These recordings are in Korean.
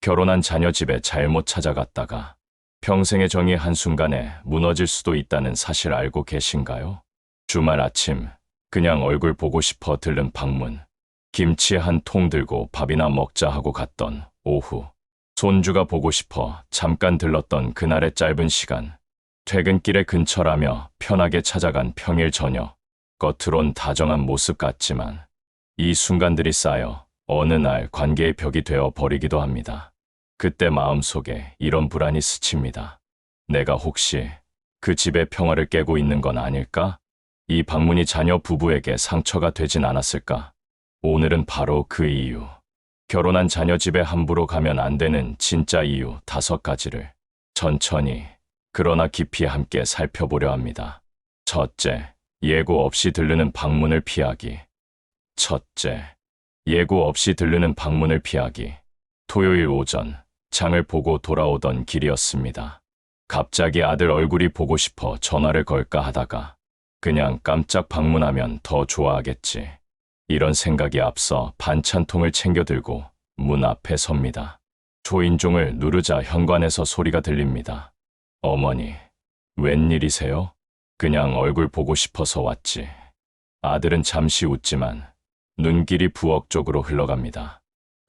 결혼한 자녀 집에 잘못 찾아갔다가 평생의 정이 한순간에 무너질 수도 있다는 사실 알고 계신가요? 주말 아침 그냥 얼굴 보고 싶어 들른 방문. 김치 한 통 들고 밥이나 먹자 하고 갔던 오후. 손주가 보고 싶어 잠깐 들렀던 그날의 짧은 시간. 퇴근길에 근처라며 편하게 찾아간 평일 저녁. 겉으론 다정한 모습 같지만 이 순간들이 쌓여 어느 날 관계의 벽이 되어 버리기도 합니다. 그때 마음속에 이런 불안이 스칩니다. 내가 혹시 그 집의 평화를 깨고 있는 건 아닐까? 이 방문이 자녀 부부에게 상처가 되진 않았을까? 오늘은 바로 그 이유. 결혼한 자녀 집에 함부로 가면 안 되는 진짜 이유 다섯 가지를 천천히, 그러나 깊이 함께 살펴보려 합니다. 첫째, 예고 없이 들르는 방문을 피하기. 첫째, 예고 없이 들르는 방문을 피하기. 토요일 오전, 장을 보고 돌아오던 길이었습니다. 갑자기 아들 얼굴이 보고 싶어 전화를 걸까 하다가 그냥 깜짝 방문하면 더 좋아하겠지. 이런 생각이 앞서 반찬통을 챙겨 들고 문 앞에 섭니다. 초인종을 누르자 현관에서 소리가 들립니다. 어머니, 웬일이세요? 그냥 얼굴 보고 싶어서 왔지. 아들은 잠시 웃지만 눈길이 부엌 쪽으로 흘러갑니다.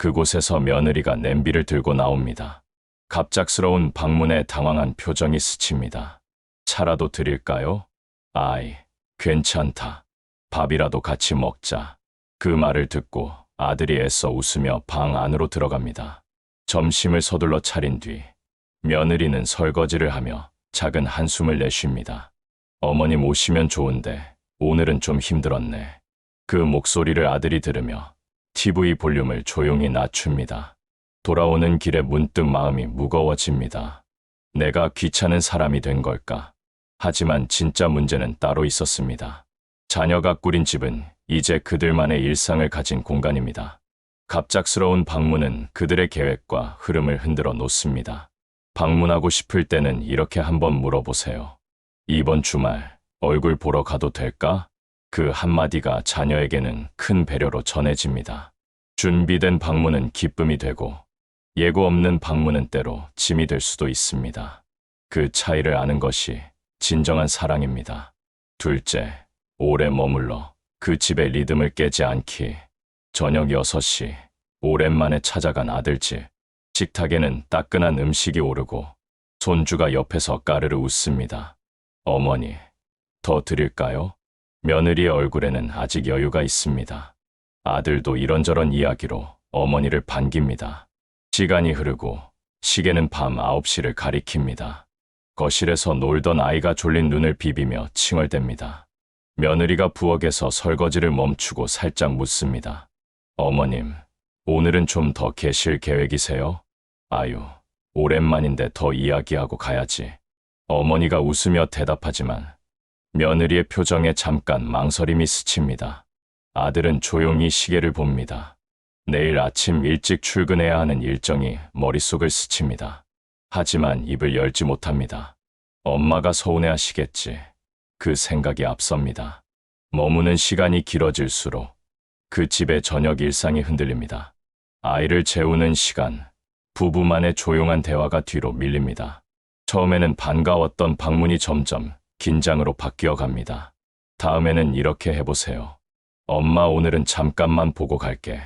그곳에서 며느리가 냄비를 들고 나옵니다. 갑작스러운 방문에 당황한 표정이 스칩니다. 차라도 드릴까요? 아이, 괜찮다. 밥이라도 같이 먹자. 그 말을 듣고 아들이 애써 웃으며 방 안으로 들어갑니다. 점심을 서둘러 차린 뒤 며느리는 설거지를 하며 작은 한숨을 내쉽니다. 어머님 오시면 좋은데 오늘은 좀 힘들었네. 그 목소리를 아들이 들으며 TV 볼륨을 조용히 낮춥니다. 돌아오는 길에 문득 마음이 무거워집니다. 내가 귀찮은 사람이 된 걸까? 하지만 진짜 문제는 따로 있었습니다. 자녀가 꾸린 집은 이제 그들만의 일상을 가진 공간입니다. 갑작스러운 방문은 그들의 계획과 흐름을 흔들어 놓습니다. 방문하고 싶을 때는 이렇게 한번 물어보세요. 이번 주말 얼굴 보러 가도 될까? 그 한마디가 자녀에게는 큰 배려로 전해집니다. 준비된 방문은 기쁨이 되고 예고 없는 방문은 때로 짐이 될 수도 있습니다. 그 차이를 아는 것이 진정한 사랑입니다. 둘째, 오래 머물러 그 집의 리듬을 깨지 않기. 저녁 6시, 오랜만에 찾아간 아들 집. 식탁에는 따끈한 음식이 오르고 손주가 옆에서 까르르 웃습니다. 어머니, 더 드릴까요? 며느리의 얼굴에는 아직 여유가 있습니다. 아들도 이런저런 이야기로 어머니를 반깁니다. 시간이 흐르고 시계는 밤 9시를 가리킵니다. 거실에서 놀던 아이가 졸린 눈을 비비며 칭얼댑니다. 며느리가 부엌에서 설거지를 멈추고 살짝 묻습니다. 어머님, 오늘은 좀 더 계실 계획이세요? 아유, 오랜만인데 더 이야기하고 가야지. 어머니가 웃으며 대답하지만 며느리의 표정에 잠깐 망설임이 스칩니다. 아들은 조용히 시계를 봅니다. 내일 아침 일찍 출근해야 하는 일정이 머릿속을 스칩니다. 하지만 입을 열지 못합니다. 엄마가 서운해하시겠지. 그 생각이 앞섭니다. 머무는 시간이 길어질수록 그 집의 저녁 일상이 흔들립니다. 아이를 재우는 시간, 부부만의 조용한 대화가 뒤로 밀립니다. 처음에는 반가웠던 방문이 점점 긴장으로 바뀌어 갑니다. 다음에는 이렇게 해보세요. 엄마 오늘은 잠깐만 보고 갈게.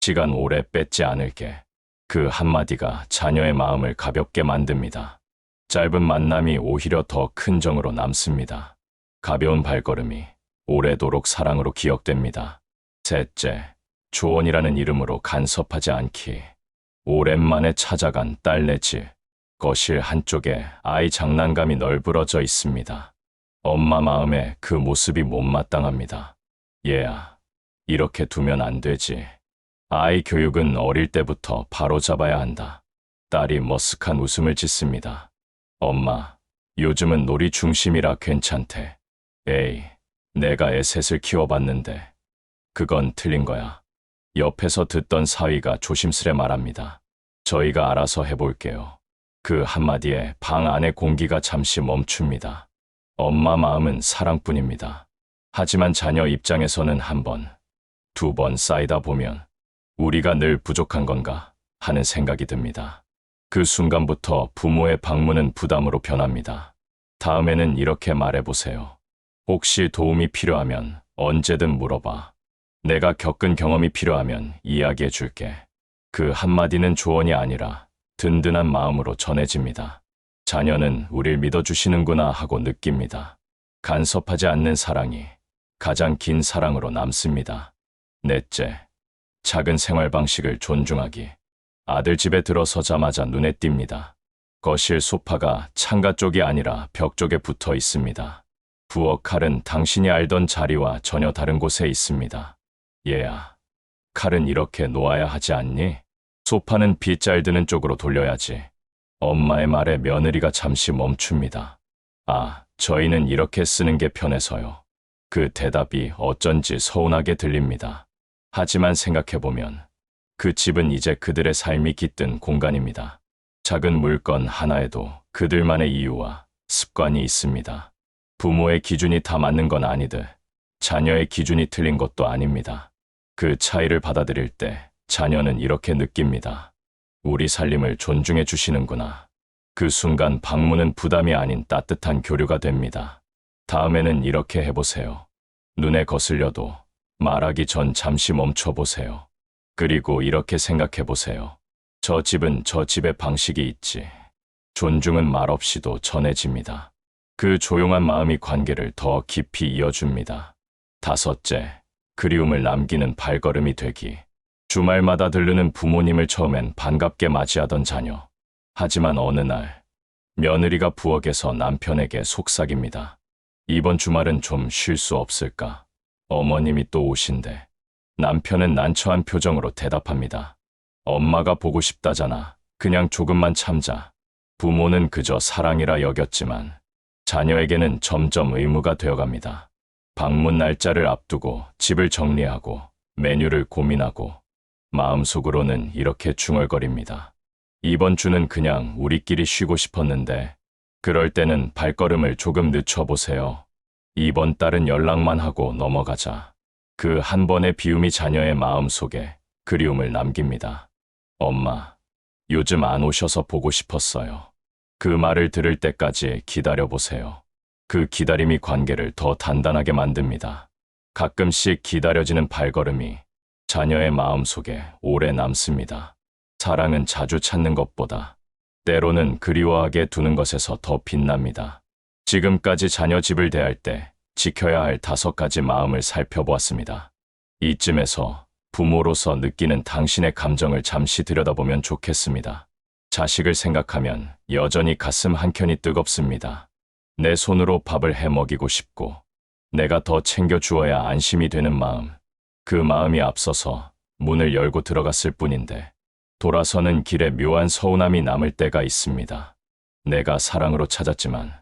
시간 오래 뺏지 않을게. 그 한마디가 자녀의 마음을 가볍게 만듭니다. 짧은 만남이 오히려 더 큰 정으로 남습니다. 가벼운 발걸음이 오래도록 사랑으로 기억됩니다. 셋째, 조언이라는 이름으로 간섭하지 않기. 오랜만에 찾아간 딸네 집. 거실 한쪽에 아이 장난감이 널브러져 있습니다. 엄마 마음에 그 모습이 못마땅합니다. 얘야, 이렇게 두면 안 되지. 아이 교육은 어릴 때부터 바로 잡아야 한다. 딸이 머쓱한 웃음을 짓습니다. 엄마, 요즘은 놀이 중심이라 괜찮대. 에이, 내가 애 셋을 키워봤는데, 그건 틀린 거야. 옆에서 듣던 사위가 조심스레 말합니다. 저희가 알아서 해볼게요. 그 한마디에 방 안의 공기가 잠시 멈춥니다. 엄마 마음은 사랑뿐입니다. 하지만 자녀 입장에서는 한 번, 두 번 쌓이다 보면 우리가 늘 부족한 건가 하는 생각이 듭니다. 그 순간부터 부모의 방문은 부담으로 변합니다. 다음에는 이렇게 말해보세요. 혹시 도움이 필요하면 언제든 물어봐. 내가 겪은 경험이 필요하면 이야기해 줄게. 그 한마디는 조언이 아니라 든든한 마음으로 전해집니다. 자녀는 우릴 믿어주시는구나 하고 느낍니다. 간섭하지 않는 사랑이 가장 긴 사랑으로 남습니다. 넷째, 작은 생활 방식을 존중하기. 아들 집에 들어서자마자 눈에 띕니다. 거실 소파가 창가 쪽이 아니라 벽 쪽에 붙어 있습니다. 부엌 칼은 당신이 알던 자리와 전혀 다른 곳에 있습니다. 얘야, 칼은 이렇게 놓아야 하지 않니? 소파는 비잘 드는 쪽으로 돌려야지. 엄마의 말에 며느리가 잠시 멈춥니다. 아, 저희는 이렇게 쓰는 게 편해서요. 그 대답이 어쩐지 서운하게 들립니다. 하지만 생각해보면 그 집은 이제 그들의 삶이 깃든 공간입니다. 작은 물건 하나에도 그들만의 이유와 습관이 있습니다. 부모의 기준이 다 맞는 건 아니듯 자녀의 기준이 틀린 것도 아닙니다. 그 차이를 받아들일 때 자녀는 이렇게 느낍니다. 우리 살림을 존중해 주시는구나. 그 순간 방문은 부담이 아닌 따뜻한 교류가 됩니다. 다음에는 이렇게 해보세요. 눈에 거슬려도 말하기 전 잠시 멈춰보세요. 그리고 이렇게 생각해보세요. 저 집은 저 집의 방식이 있지. 존중은 말없이도 전해집니다. 그 조용한 마음이 관계를 더 깊이 이어줍니다. 다섯째, 그리움을 남기는 발걸음이 되기. 주말마다 들르는 부모님을 처음엔 반갑게 맞이하던 자녀. 하지만 어느 날, 며느리가 부엌에서 남편에게 속삭입니다. 이번 주말은 좀 쉴 수 없을까? 어머님이 또 오신대. 남편은 난처한 표정으로 대답합니다. 엄마가 보고 싶다잖아. 그냥 조금만 참자. 부모는 그저 사랑이라 여겼지만 자녀에게는 점점 의무가 되어갑니다. 방문 날짜를 앞두고 집을 정리하고 메뉴를 고민하고 마음속으로는 이렇게 중얼거립니다. 이번 주는 그냥 우리끼리 쉬고 싶었는데 그럴 때는 발걸음을 조금 늦춰보세요. 이번 달은 연락만 하고 넘어가자. 그 한 번의 비움이 자녀의 마음 속에 그리움을 남깁니다. 엄마, 요즘 안 오셔서 보고 싶었어요. 그 말을 들을 때까지 기다려보세요. 그 기다림이 관계를 더 단단하게 만듭니다. 가끔씩 기다려지는 발걸음이 자녀의 마음 속에 오래 남습니다. 사랑은 자주 찾는 것보다 때로는 그리워하게 두는 것에서 더 빛납니다. 지금까지 자녀 집을 대할 때 지켜야 할 다섯 가지 마음을 살펴보았습니다. 이쯤에서 부모로서 느끼는 당신의 감정을 잠시 들여다보면 좋겠습니다. 자식을 생각하면 여전히 가슴 한켠이 뜨겁습니다. 내 손으로 밥을 해 먹이고 싶고, 내가 더 챙겨주어야 안심이 되는 마음. 그 마음이 앞서서 문을 열고 들어갔을 뿐인데, 돌아서는 길에 묘한 서운함이 남을 때가 있습니다. 내가 사랑으로 찾았지만,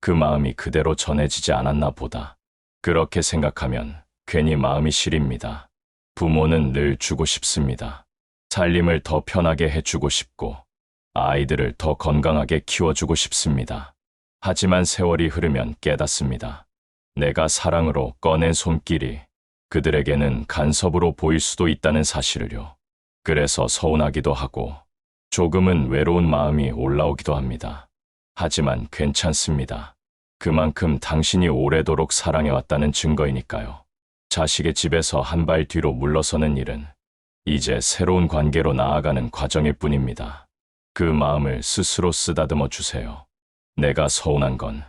그 마음이 그대로 전해지지 않았나 보다. 그렇게 생각하면 괜히 마음이 시립니다. 부모는 늘 주고 싶습니다. 살림을 더 편하게 해주고 싶고, 아이들을 더 건강하게 키워주고 싶습니다. 하지만 세월이 흐르면 깨닫습니다. 내가 사랑으로 꺼낸 손길이 그들에게는 간섭으로 보일 수도 있다는 사실을요. 그래서 서운하기도 하고, 조금은 외로운 마음이 올라오기도 합니다. 하지만 괜찮습니다. 그만큼 당신이 오래도록 사랑해왔다는 증거이니까요. 자식의 집에서 한 발 뒤로 물러서는 일은 이제 새로운 관계로 나아가는 과정일 뿐입니다. 그 마음을 스스로 쓰다듬어 주세요. 내가 서운한 건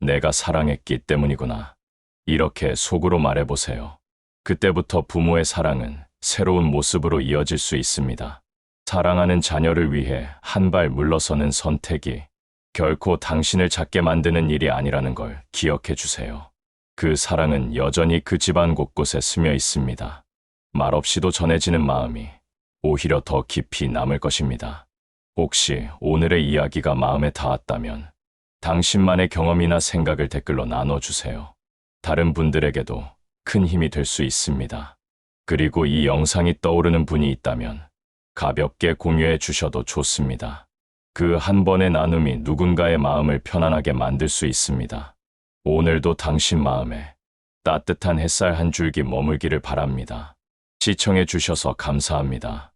내가 사랑했기 때문이구나. 이렇게 속으로 말해보세요. 그때부터 부모의 사랑은 새로운 모습으로 이어질 수 있습니다. 사랑하는 자녀를 위해 한 발 물러서는 선택이 결코 당신을 작게 만드는 일이 아니라는 걸 기억해 주세요. 그 사랑은 여전히 그 집안 곳곳에 스며 있습니다. 말없이도 전해지는 마음이 오히려 더 깊이 남을 것입니다. 혹시 오늘의 이야기가 마음에 닿았다면 당신만의 경험이나 생각을 댓글로 나눠주세요. 다른 분들에게도 큰 힘이 될 수 있습니다. 그리고 이 영상이 떠오르는 분이 있다면 가볍게 공유해 주셔도 좋습니다. 그 한 번의 나눔이 누군가의 마음을 편안하게 만들 수 있습니다. 오늘도 당신 마음에 따뜻한 햇살 한 줄기 머물기를 바랍니다. 시청해 주셔서 감사합니다.